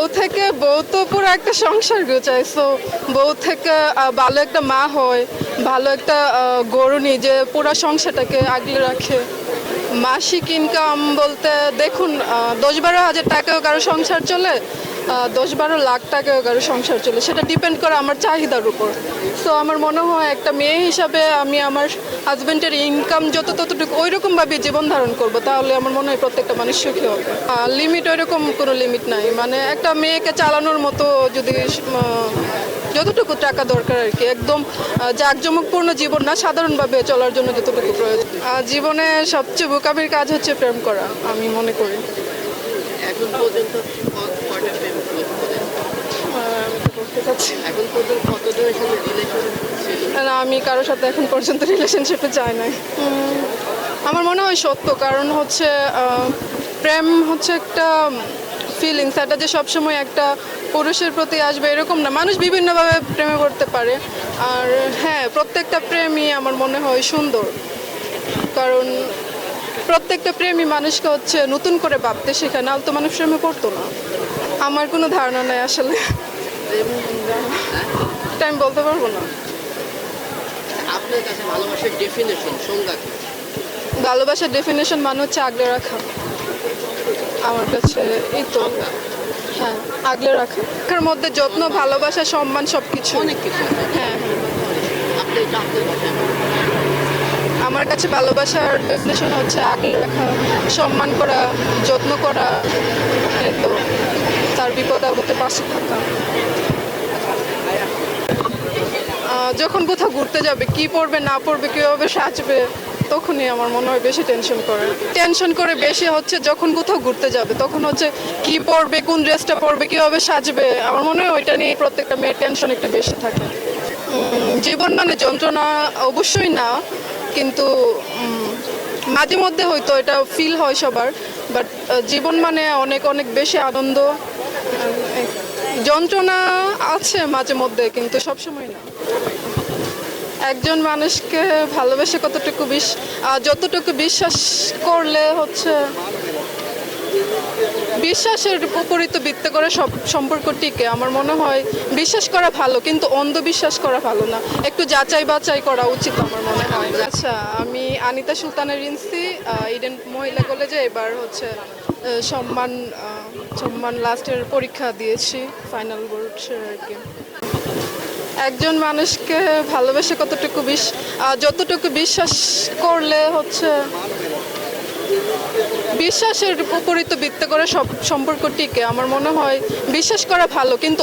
বউ থেকে বউ তো পুরো একটা সংসার গুছায়। সো বউ থেকে ভালো একটা মা হয়, ভালো একটা গরু যে পুরো সংসারটাকে আগলে রাখে। মাসিক ইনকাম বলতে দেখুন দশ বারো হাজার টাকাও কারও সংসার চলে দশ বারো লাখ টাকা কারও সংসার চলে। সেটা ডিপেন্ড করে আমার চাহিদার উপর। সো আমার মনে হয় একটা মেয়ে হিসাবে আমি আমার হাজব্যান্ডের ইনকাম যত ততটুকু ওই রকমভাবে জীবন ধারণ করব তাহলে আমার মনে হয় প্রত্যেকটা মানুষ সুখী হবে। লিমিট ওই রকম কোনো লিমিট নাই। মানে একটা মেয়েকে চালানোর মতো যদি যতটুকু টাকা দরকার আর কি একদম জাঁকজমকপূর্ণ জীবন না সাধারণভাবে চলার জন্য যতটুকু প্রয়োজন। আহ, জীবনে সবচেয়ে বোকামির কাজ হচ্ছে প্রেম করা আমি মনে করি। এখন পর্যন্ত না। না আমি কারোর সাথে এখন পর্যন্ত রিলেশনশিপে যাই নাই। আমার মনে হয় সত্য, কারণ হচ্ছে প্রেম হচ্ছে একটা ফিলিংস এটা যে সবসময় একটা পুরুষের প্রতি আসবে এরকম না। মানুষ বিভিন্নভাবে প্রেমে পড়তে পারে। আর হ্যাঁ প্রত্যেকটা প্রেমই আমার মনে হয় সুন্দর। কারণ প্রত্যেকটা প্রেমী মানুষকে হচ্ছে নতুন করে ভাবতে শেখায়, নাহলে তো মানুষ প্রেমে পড়তো না। আমার কোনো ধারণা নেই আসলে। এটা আমি বলতে পারব না। আপনার কাছে ভালোবাসার ডেফিনেশন সংজ্ঞা কি? ভালোবাসার ডেফিনেশন মানে হচ্ছে আগলে রাখা। আমার কাছে এই তো। হ্যাঁ আগলে রাখা। এর মধ্যে যত্ন ভালোবাসা সম্মান সব কিছু অনেক কিছু হ্যাঁ বলুন। আমার কাছে ভালোবাসার ডেফিনেশন হচ্ছে আগলে রাখা সম্মান করা যত্ন করা পাশে যখন কোথাও ঘুরতে যাবে, কি পড়বে, না পড়বে, কীভাবে সাজবে, তখনই আমার মনে হয় বেশি টেনশন করে। টেনশন করে বেশি হচ্ছে যখন কোথাও ঘুরতে যাবে, তখন হচ্ছে কি পড়বে, কোন ড্রেসটা পরবে কীভাবে সাজবে, আমার মনে হয় ওইটা নিয়ে প্রত্যেকটা মেয়ের টেনশন একটু বেশি থাকে। জীবন মানে যন্ত্রণা অবশ্যই না, কিন্তু মাঝে মধ্যে হয়তো এটা ফিল হয় সবার বাট জীবন মানে অনেক অনেক বেশি আনন্দ যন্ত্রণা আছে মাঝে মধ্যে কিন্তু সবসময় না। একজন মানুষকে ভালোবেসে কতটুকু বিশ আহ, যতটুকু বিশ্বাস করলে হচ্ছে বিশ্বাসের উপরই তো ভিত্তি করে সব সম্পর্ক টিকে। আমার মনে হয় বিশ্বাস করা ভালো, কিন্তু অন্ধবিশ্বাস করা ভালো না। একটু যাচাই বাছাই করা উচিত আমার মনে হয়। আচ্ছা আমি আনিতা সুলতানের রিন্সি ইডেন মহিলা কলেজে এবার হচ্ছে সম্মান সম্মান লাস্টের পরীক্ষা দিয়েছি, ফাইনাল বোর্ডের আর কি। একজন মানুষকে ভালোবেসে কতটুকু বিশ যতটুকু বিশ্বাস করলে হচ্ছে বিশ্বাসের উপরই তো ভিত্তি করে সব সম্পর্ক টিকে আমার মনে হয় বিশ্বাস করা ভালো, কিন্তু